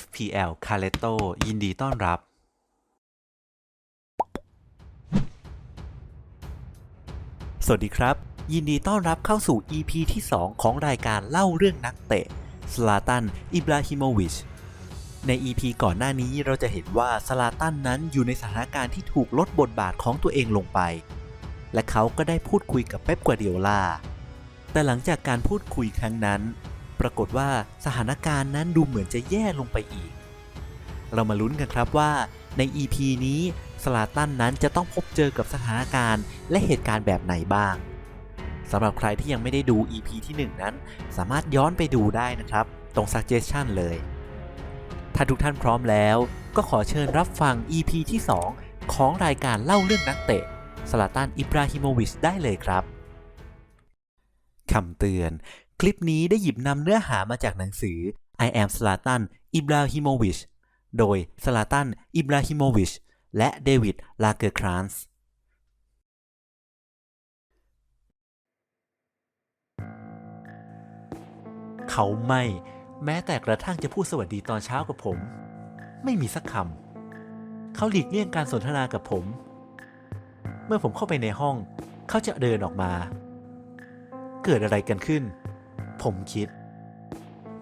FPL c a l e t o ยินดีต้อนรับ สวัสดีครับ ยินดีต้อนรับเข้าสู่ EP ที่ 2 ของรายการเล่าเรื่องนักเตะสลาตัน อิบราฮิโมวิช ใน EP ก่อนหน้านี้เราจะเห็นว่าสลาตันนั้นอยู่ในสถานการณ์ที่ถูกลดบทบาทของตัวเองลงไป และเขาก็ได้พูดคุยกับเป๊ปกวาร์ดิโอลาแต่หลังจากการพูดคุยครั้งนั้น ปรากฏว่าสถานการณ์นั้นดูเหมือนจะแย่ลงไปอีก เรามาลุ้นกันครับว่าใน EP นี้สลาตันนั้นจะต้องพบเจอกับสถานการณ์และเหตุการณ์แบบไหนบ้างสำหรับใครที่ยังไม่ได้ดู EP ที่ 1 นั้น สามารถย้อนไปดูได้นะครับ ตรง suggestion เลย ถ้าทุกท่านพร้อมแล้ว ก็ขอเชิญรับฟัง EP ที่ 2 ของรายการเล่าเรื่องนักเตะสลาตันอิบราฮิโมวิชได้เลยครับคำเตือน คลิปนี้ได้หยิบนำเนื้อหามาจากหนังสือ I am Zlatan Ibrahimovic โดย Zlatan Ibrahimovic และเดวิด ลาเกอร์ครานส์ เขาไม่ แม้แต่กระทั่งจะพูดสวัสดีตอนเช้ากับผม ไม่มีสักคำ เขาหลีกเลี่ยงการสนทนากับผม เมื่อผมเข้าไปในห้อง เขาจะเดินออกมา เกิดอะไรกันขึ้น ผมคิด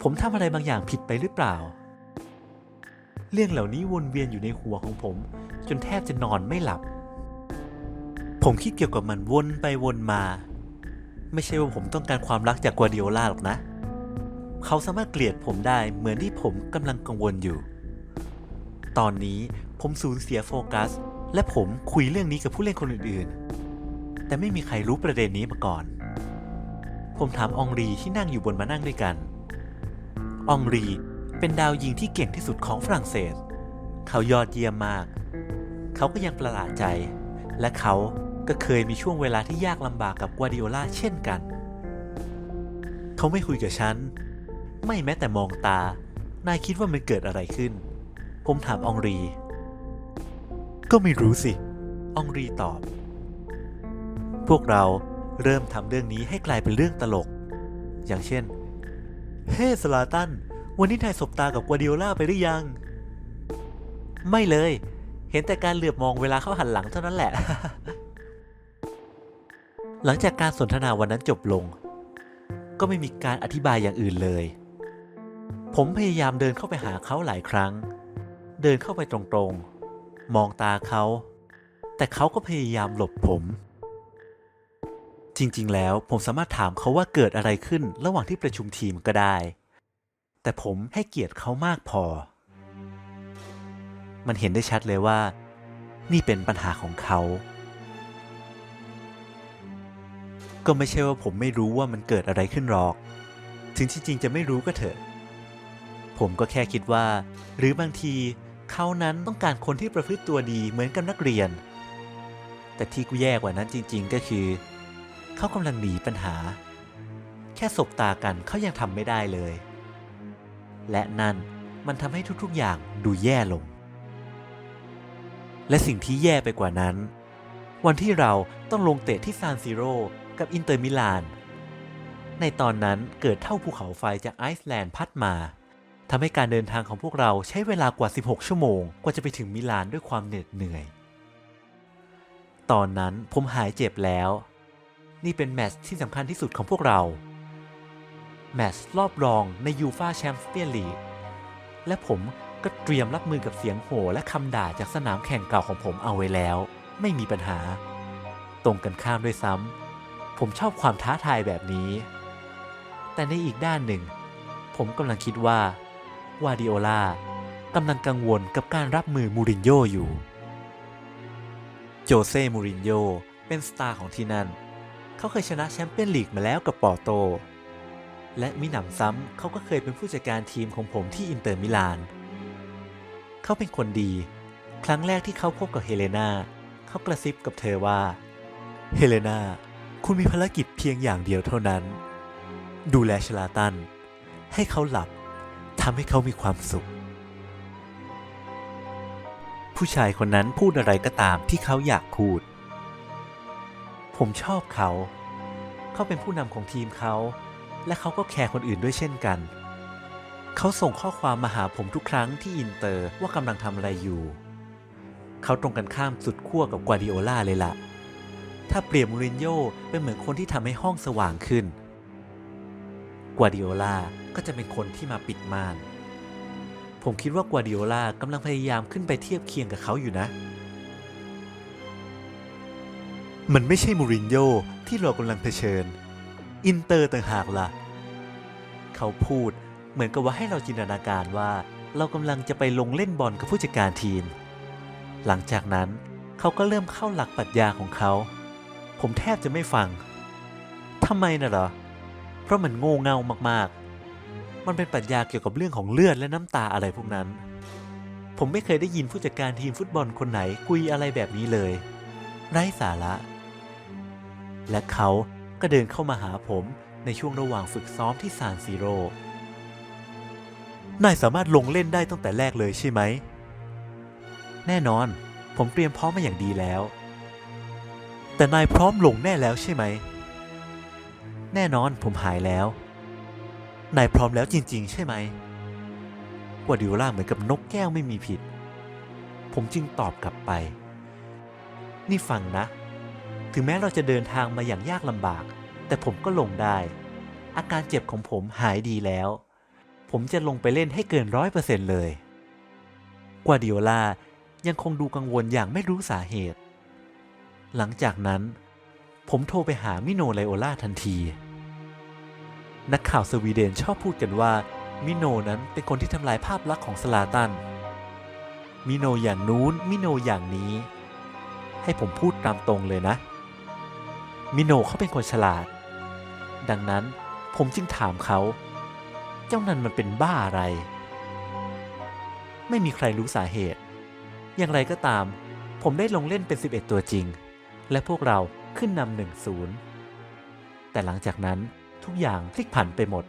ผมทำอะไรบางอย่างผิดไปหรือเปล่า เรื่องเหล่านี้วนเวียนอยู่ในหัวของผม จนแทบจะนอนไม่หลับ ผมคิดเกี่ยวกับมันวนไปวนมา ไม่ใช่ว่าผมต้องการความรักจากกัวร์ดิโอลาหรอกนะ เขาสามารถเกลียดผมได้เหมือนที่ผมกำลังกังวลอยู่ ตอนนี้ผมสูญเสียโฟกัส และผมคุยเรื่องนี้กับผู้เล่นคนอื่นๆ แต่ไม่มีใครรู้ประเด็นนี้มาก่อน ผมถามองรีที่นั่งอยู่บนมานั่งด้วยกัน องรีเป็นดาวยิงที่เก่งที่สุดของฝรั่งเศส เขายอดเยี่ยมมาก เขาก็ยังประหลาดใจ และเขาก็เคยมีช่วงเวลาที่ยากลำบากกับกวร์ดิโอลาเช่นกัน เขาไม่คุยกับฉัน ไม่แม้แต่มองตา นายคิดว่ามันเกิดอะไรขึ้น ผมถามองรี ก็ไม่รู้สิ องรีตอบ พวกเรา เริ่มทำเรื่องนี้ให้กลายเป็นเรื่องตลก อย่างเช่น เฮ้สลาตัน วันนี้นายสบตากับกัวร์ดิโอลาไปหรือยัง ไม่เลย เห็นแต่การเหลือบมองเวลาเขาหันหลังเท่านั้นแหละ หลังจากการสนทนาวันนั้นจบลง ก็ไม่มีการอธิบายอย่างอื่นเลย ผมพยายามเดินเข้าไปหาเขาหลายครั้ง เดินเข้าไปตรงๆ มองตาเขา แต่เขาก็พยายามหลบผม จริง ๆ แล้วผมสามารถถามเขาว่าเกิดอะไรขึ้นระหว่างที่ประชุมทีมก็ได้ แต่ผมให้เกียรติเขามากพอ มันเห็นได้ชัดเลยว่า นี่เป็นปัญหาของเขา ก็ไม่ใช่ว่าผมไม่รู้ว่ามันเกิดอะไรขึ้นหรอก ถึงจริงๆจะไม่รู้ก็เถอะ ผมก็แค่คิดว่า หรือบางทีเขานั้นต้องการคนที่ประพฤติตัวดีเหมือนกับนักเรียน แต่ที่กูแย่กว่านั้นจริง ๆ ก็คือ เขากำลังหนีปัญหา แค่สบตากันเขายังทำไม่ได้เลย และนั่นมันทำให้ทุกๆอย่างดูแย่ลง และสิ่งที่แย่ไปกว่านั้น วันที่เราต้องลงเตะที่ซานซิโรกับอินเตอร์มิลาน ในตอนนั้นเกิดเท่าภูเขาไฟจากไอซ์แลนด์พัดมาทำให้การเดินทางของพวกเราใช้เวลากว่า 16 ชั่วโมง กว่าจะไปถึงมิลานด้วยความเหน็ดเหนื่อย ตอนนั้นผมหายเจ็บแล้ว นี่เป็นแมตช์ที่สำคัญที่สุดของพวกเรา แมตช์รอบรองในยูฟาแชมเปี้ยนลีก และผมก็เตรียมรับมือกับเสียงโห่และคำด่าจากสนามแข่งเก่าของผมเอาไว้แล้ว ไม่มีปัญหา ตรงกันข้ามด้วยซ้ำ ผมชอบความท้าทายแบบนี้ แต่ในอีกด้านหนึ่ง ผมกำลังคิดว่าวาดิโอลากำลังกังวลกับการรับมือมูรินโญ่อยู่ โจเซ่ มูรินโญ่เป็นสตาร์ของที่นั่น เขาเคยชนะแชมเปี้ยนลีกมาแล้วกับปอร์โต และมิหนำซ้ำเขาก็เคยเป็นผู้จัดการทีมของผมที่อินเตอร์มิลาน เขาเป็นคนดี ครั้งแรกที่เขาพบกับเฮเลนาเขากระซิบกับเธอว่า เฮเลนาคุณมีภารกิจเพียงอย่างเดียวเท่านั้น ดูแลชลาตัน ให้เขาหลับทำให้เขามีความสุข ผู้ชายคนนั้นพูดอะไรก็ตามที่เขาอยากพูด ผมชอบเขา เขาเป็นผู้นำของทีมเขา และเขาก็แคร์คนอื่นด้วยเช่นกัน เขาส่งข้อความมาหาผมทุกครั้งที่อินเตอร์ว่ากำลังทำอะไรอยู่ เขาตรงกันข้ามสุดขั้วกับกวาดิโอลาเลยล่ะ ถ้าเปรียบมูรินโญ่เป็นเหมือนคนที่ทำให้ห้องสว่างขึ้น กวาดิโอลาก็จะเป็นคนที่มาปิดม่าน ผมคิดว่ากวาดิโอลากำลังพยายามขึ้นไปเทียบเคียงกับเขาอยู่นะ มันไม่ใช่มูรินโญ่ที่เรากำลังเผชิญ อินเตอร์ต่างหากล่ะ เขาพูดเหมือนกับว่าให้เราจินตนาการว่าเรากำลังจะไปลงเล่นบอลกับผู้จัดการทีม หลังจากนั้นเขาก็เริ่มเข้าหลักปรัชญาของเขา ผมแทบจะไม่ฟัง ทำไมน่ะเหรอ เพราะมันโง่เง่ามากๆ มันเป็นปรัชญาเกี่ยวกับเรื่องของเลือดและน้ำตาอะไรพวกนั้น ผมไม่เคยได้ยินผู้จัดการทีมฟุตบอลคนไหนคุยอะไรแบบนี้เลย ไร้สาระ และเขาก็เดินเข้ามาหาผมในช่วงระหว่างฝึกซ้อมที่ซานซีโร่นายสามารถลงเล่นได้ตั้งแต่แรกเลยใช่ไหม แน่นอน ผมเตรียมพร้อมมาอย่างดีแล้ว แต่นายพร้อมลงแน่แล้วใช่ไหม แน่นอนผมหายแล้ว นายพร้อมแล้วจริง ๆ ใช่ไหมกวาดิโอล่าเหมือนกับนกแก้วไม่มีผิด ผมจึงตอบกลับไป นี่ฟังนะ ถึงแม้เราจะเดินทางมาอย่างยากลำบาก แต่ผมก็ลงได้ อาการเจ็บของผมหายดีแล้ว ผมจะลงไปเล่นให้เกินร้อยเปอร์เซ็นต์เลยกวาดิโอลายังคงดูกังวลอย่างไม่รู้สาเหตุ หลังจากนั้น ผมโทรไปหามิโนไลโอลาทันที นักข่าวสวีเดนชอบพูดกันว่า มิโนนั้นเป็นคนที่ทำลายภาพลักษณ์ของสลาตัน มิโนอย่างนู้น มิโนอย่างนี้ ให้ผมพูดตามตรงเลยนะ มิโนเขาเป็นคนฉลาด ดังนั้นผมจึงถามเขา เจ้านั่นมันเป็นบ้าอะไร ไม่มีใครรู้สาเหตุ อย่างไรก็ตาม ผมได้ลงเล่นเป็น 11 ตัวจริง และพวกเราขึ้นนำหนึ่งศูนย์แต่หลังจากนั้นทุกอย่างพลิกผันไปหมด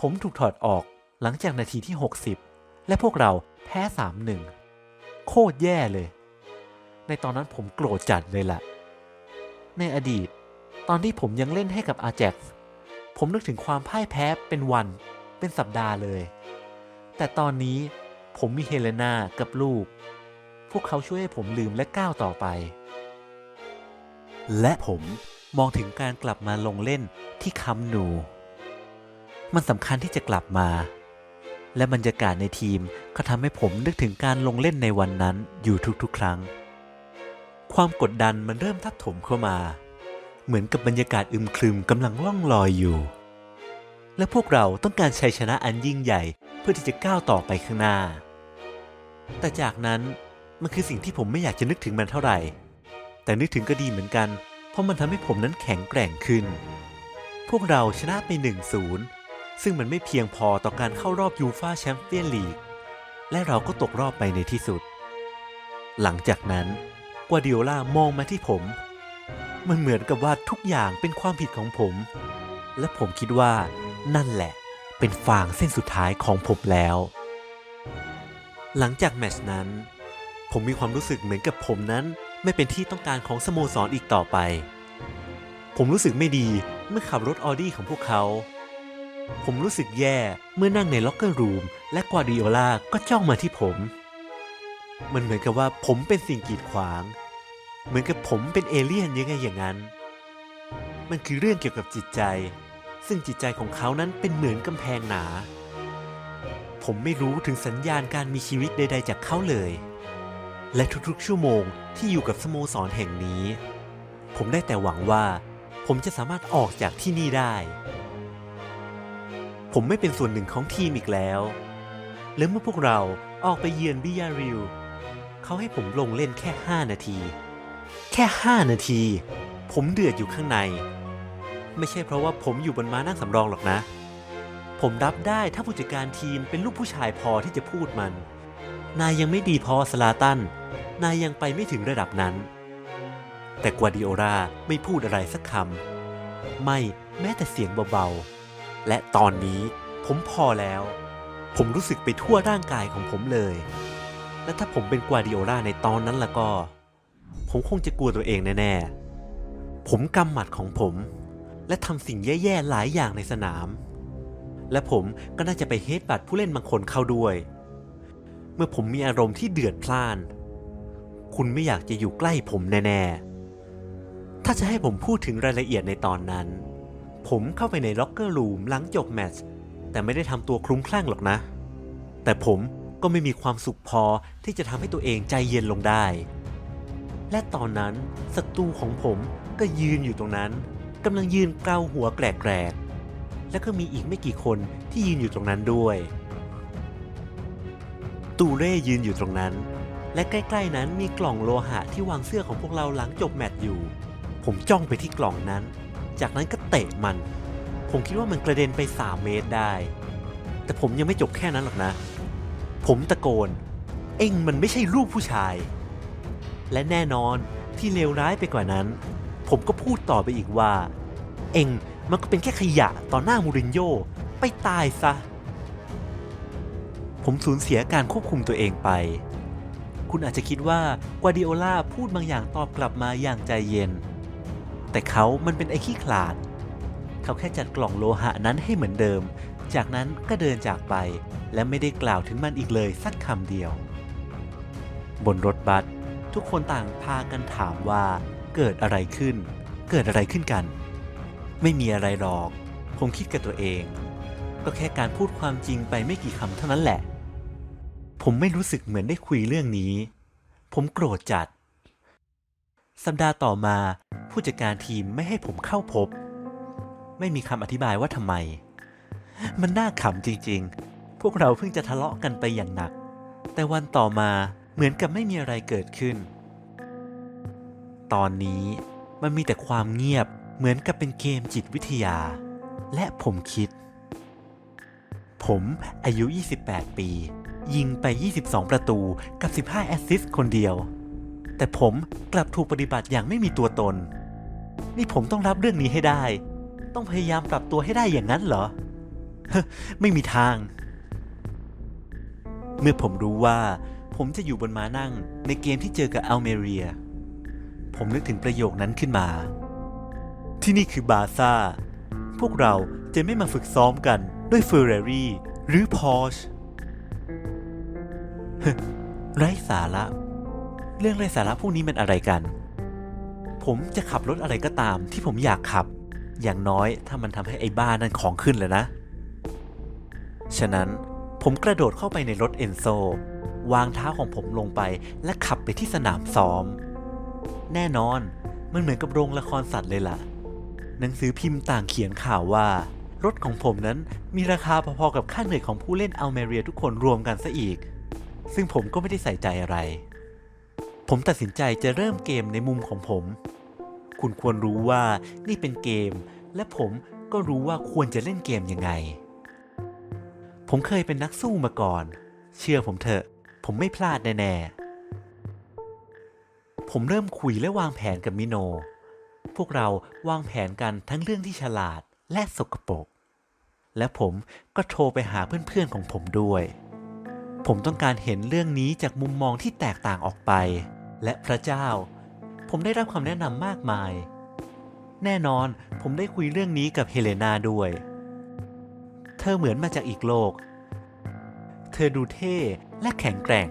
ผมถูกถอดออกหลังจากนาทีที่ 60 และพวกเราแพ้ 3-1 โคตรแย่เลย ในตอนนั้นผมโกรธจัดเลยล่ะ ในอดีต ตอนที่ผมยังเล่นให้กับอาแจ็กซ์ผมนึกถึงความพ่ายแพ้เป็นวันเป็นสัปดาห์เลย แต่ตอนนี้ผมมีเฮเลนากับลูก พวกเขาช่วยให้ผมลืมและก้าวต่อไป และผมมองถึงการกลับมาลงเล่นที่คัมป์นู มันสำคัญที่จะกลับมา และบรรยากาศในทีมก็ทำให้ผมนึกถึงการลงเล่นในวันนั้นอยู่ทุกๆ ครั้ง ความกดดันมันเริ่มทับถมเข้ามา เหมือนกับบรรยากาศอึมครึมกำลังล่องลอยอยู่ และพวกเราต้องการชัยชนะอันยิ่งใหญ่เพื่อที่จะก้าวต่อไปข้างหน้า แต่จากนั้นมันคือสิ่งที่ผมไม่อยากจะนึกถึงมันเท่าไหร่ แต่นึกถึงก็ดีเหมือนกัน เพราะมันทำให้ผมนั้นแข็งแกร่งขึ้น พวกเราชนะไป 1-0 ซึ่งมันไม่เพียงพอต่อการเข้ารอบยูฟาแชมเปี้ยนลีกและเราก็ตกรอบไปในที่สุด หลังจากนั้น วาดิโอล่ามองมาที่ผม มันเหมือนกับว่าทุกอย่างเป็นความผิดของผม และผมคิดว่านั่นแหละ เป็นฟางเส้นสุดท้ายของผมแล้ว หลังจากแมชนั้น ผมมีความรู้สึกเหมือนกับผมนั้น ไม่เป็นที่ต้องการของสโมสรอีกต่อไป ผมรู้สึกไม่ดีเมื่อขับรถออดี้ของพวกเขา ผมรู้สึกแย่เมื่อนั่งในล็อกเกอร์รูมและกวาดิโอลาก็จ้องมาที่ผม มันเหมือนกับว่าผมเป็นสิ่งกีดขวาง เหมือนกับผมเป็นเอเลี่ยนยังไงอย่างนั้น มันคือเรื่องเกี่ยวกับจิตใจ ซึ่งจิตใจของเขานั้นเป็นเหมือนกำแพงหนา ผมไม่รู้ถึงสัญญาณการมีชีวิตใด ๆ จากเขาเลย และทุกๆชั่วโมงที่อยู่กับสโมสรแห่งนี้ ผมได้แต่หวังว่า ผมจะสามารถออกจากที่นี่ได้ ผมไม่เป็นส่วนหนึ่งของทีมอีกแล้วและเมื่อพวกเราออกไปเยือนบิยาริว เขาให้ผมลงเล่นแค่ 5 นาที แค่ 5 นาที ผมเดือดอยู่ข้างใน ไม่ใช่เพราะว่าผมอยู่บนม้านั่งสำรองหรอกนะ ผมรับได้ถ้าผู้จัดการทีมเป็นลูกผู้ชายพอที่จะพูดมัน นายยังไม่ดีพอสลาตัน นายยังไปไม่ถึงระดับนั้น แต่กวาดิโอราไม่พูดอะไรสักคำ ไม่แม้แต่เสียงเบาๆ และตอนนี้ผมพอแล้ว ผมรู้สึกไปทั่วร่างกายของผมเลย และถ้าผมเป็นกวาดิโอราในตอนนั้นล่ะก็ ผมคงจะกลัวตัวเองแน่ๆ ผมกำหมัดของผม และทำสิ่งแย่ๆหลายอย่างในสนาม และผมก็น่าจะไปเฮดบัตผู้เล่นบางคนเข้าด้วย เมื่อผมมีอารมณ์ที่เดือดพล่าน คุณไม่อยากจะอยู่ใกล้ผมแน่ๆ ถ้าจะให้ผมพูดถึงรายละเอียดในตอนนั้น ผมเข้าไปในล็อกเกอร์รูมหลังจบแมตช์แต่ไม่ได้ทำตัวคลุ้มคลั่งหรอกนะ แต่ผมก็ไม่มีความสุขพอที่จะทำให้ตัวเองใจเย็นลงได้ และตอนนั้นศัตรูของผมก็ยืนอยู่ตรงนั้นกำลังยืนเกาหัวแกรกๆ แล้วก็มีอีกไม่กี่คนที่ยืนอยู่ตรงนั้นด้วย ตูเร่ยืนอยู่ตรงนั้น และใกล้ๆนั้นมีกล่องโลหะที่วางเสื้อของพวกเราหลังจบแมตช์อยู่ ผมจ้องไปที่กล่องนั้น จากนั้นก็เตะมัน ผมคิดว่ามันกระเด็นไป 3 เมตรได้ แต่ผมยังไม่จบแค่นั้นหรอกนะ ผมตะโกน เอ็งมันไม่ใช่ลูกผู้ชาย และแน่นอนที่เลวร้ายไปกว่านั้น ผมก็พูดต่อไปอีกว่า เอ็งมันก็เป็นแค่ขยะต่อหน้ามูรินโญ่ไปตายซะ ผมสูญเสียการควบคุมตัวเองไป คุณอาจจะคิดว่ากวาดิโอลาพูดบางอย่างตอบกลับมาอย่างใจเย็น แต่เขามันเป็นไอ้ขี้ขลาด เขาแค่จัดกล่องโลหะนั้นให้เหมือนเดิม จากนั้นก็เดินจากไป และไม่ได้กล่าวถึงมันอีกเลยสักคำเดียว บนรถบัส ทุกคนต่างพากันถามว่าเกิดอะไรขึ้น เกิดอะไรขึ้นกัน ไม่มีอะไรหรอก ผมคิดกับตัวเอง ก็แค่การพูดความจริงไปไม่กี่คำเท่านั้นแหละ ผมไม่รู้สึกเหมือนได้คุยเรื่องนี้ ผมโกรธจัด สัปดาห์ต่อมาผู้จัดการทีมไม่ให้ผมเข้าพบ ไม่มีคำอธิบายว่าทำไม มันน่าขำจริงๆ พวกเราเพิ่งจะทะเลาะกันไปอย่างหนัก แต่วันต่อมา เหมือนกับไม่มีอะไรเกิดขึ้น ตอนนี้มันมีแต่ความเงียบเหมือนกับเป็นเกมจิตวิทยา และผมคิด ผมอายุ 28 ปี ยิงไป 22 ประตูกับ 15 แอสซิสต์คนเดียว แต่ผมกลับถูกปฏิบัติอย่างไม่มีตัวตน นี่ผมต้องรับเรื่องนี้ให้ได้ ต้องพยายามปรับตัวให้ได้อย่างนั้นเหรอ ไม่มีทาง เมื่อผมรู้ว่า ผมจะอยู่บนม้านั่งในเกมที่เจอกับอัลเมเรีย ผมนึกถึงประโยคนั้นขึ้นมา ที่นี่คือบาซ่า พวกเราจะไม่มาฝึกซ้อมกันด้วยเฟอร์เรรี่หรือพอชไร้สาระ เรื่องไร้สาระพวกนี้มันอะไรกัน ผมจะขับรถอะไรก็ตามที่ผมอยากขับ อย่างน้อยถ้ามันทำให้ไอ้บ้านั่นของขึ้นเลยนะ ฉะนั้นผมกระโดดเข้าไปในรถเอนโซ วางเท้าของผมลงไป และขับไปที่สนามซ้อม แน่นอนมันเหมือนกับโรงละครสัตว์เลยล่ะ หนังสือพิมพ์ต่างเขียนข่าวว่า รถของผมนั้นมีราคาพอๆกับค่าเหนื่อยของผู้เล่นอัลเมเรียทุกคนรวมกันซะอีก ซึ่งผมก็ไม่ได้ใส่ใจอะไร ผมตัดสินใจจะเริ่มเกมในมุมของผม คุณควรรู้ว่านี่เป็นเกม และผมก็รู้ว่าควรจะเล่นเกมยังไง ผมเคยเป็นนักสู้มาก่อน เชื่อผมเถอะ ผมไม่พลาดแน่ๆ ผมเริ่มคุยและวางแผนกับมิโน พวกเราวางแผนกันทั้งเรื่องที่ฉลาดและสกปรก และผมก็โทรไปหาเพื่อนๆของผมด้วย ผมต้องการเห็นเรื่องนี้จากมุมมองที่แตกต่างออกไป และพระเจ้า ผมได้รับคำแนะนำมากมาย แน่นอนผมได้คุยเรื่องนี้กับเฮเลนาด้วย เธอเหมือนมาจากอีกโลก เธอดูเท่และแข็งแกร่ง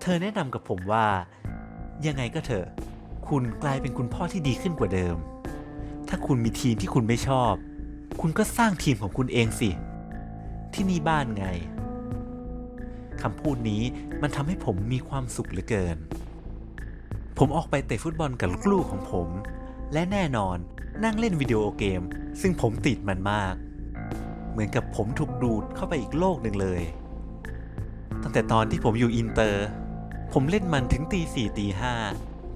เธอแนะนำกับผมว่า ยังไงก็เถอะ คุณกลายเป็นคุณพ่อที่ดีขึ้นกว่าเดิม ถ้าคุณมีทีมที่คุณไม่ชอบ คุณก็สร้างทีมของคุณเองสิ ที่นี่บ้านไงคำพูดนี้มันทำให้ผมมีความสุขเหลือเกิน ผมออกไปเตะฟุตบอลกับลูกๆของผม และแน่นอนนั่งเล่นวิดีโอเกม ซึ่งผมติดมันมาก มือนกับผมถูกดูดเข้าไปอีกโลกหนึ่งเลย ตั้งแต่ตอนที่ผมอยู่อินเตอร์ ผมเล่นมันถึงตีสี่ตีห้า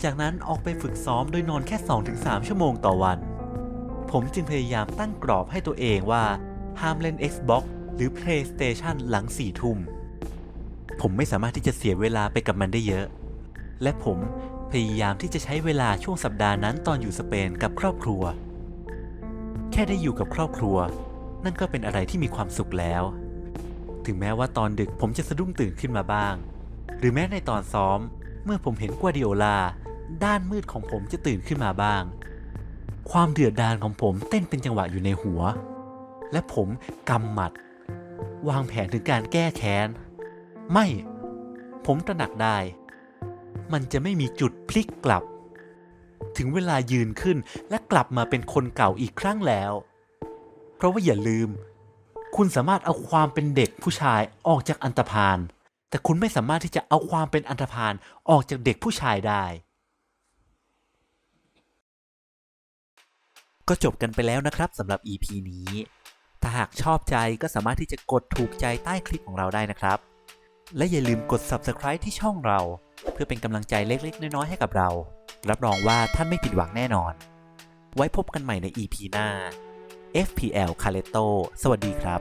จากนั้นออกไปฝึกซ้อมโดยนอนแค่ 2-3 ชั่วโมงต่อวัน ผมจึงพยายามตั้งกรอบให้ตัวเองว่า ห้ามเล่น Xbox หรือ PlayStation หลัง4ทุ่ม ผมไม่สามารถที่จะเสียเวลาไปกับมันได้เยอะ และผมพยายามที่จะใช้เวลาช่วงสัปดาห์นั้นตอนอยู่สเปนกับครอบครัว แค่ได้อยู่กับครอบครัว นั่นก็เป็นอะไรที่มีความสุขแล้ว ถึงแม้ว่าตอนดึกผมจะสะดุ้งตื่นขึ้นมาบ้าง หรือแม้ในตอนซ้อม เมื่อผมเห็นกัวดิโอลา ด้านมืดของผมจะตื่นขึ้นมาบ้าง ความเดือดดาลของผมเต้นเป็นจังหวะอยู่ในหัว และผมกำหมัด วางแผนถึงการแก้แค้น ไม่ ผมตระหนักได้ มันจะไม่มีจุดพลิกกลับ ถึงเวลายืนขึ้นและกลับมาเป็นคนเก่าอีกครั้งแล้ว ราะว่าอย่าลืม คุณสามารถเอาความเป็นเด็กผู้ชายออกจากอันตรพานแต่คุณไม่สามารถที่จะเอาความเป็นอันธพาลออกจากเด็กผู้ชายได้ ก็จบกันไปแล้วนะครับสำหรับ EP นี้ ถ้าหากชอบใจก็สามารถที่จะกดถูกใจใต้คลิปของเราได้นะครับ และอย่าลืมกด Subscribe ที่ช่องเรา เพื่อเป็นกำลังใจเล็กๆ น้อยๆให้กับเรา รับรองว่าท่านไม่ผิดหวังแน่นอน ไว้พบกันใหม่ใน EP หน้า FPL c a l e t o สวัสดีครับ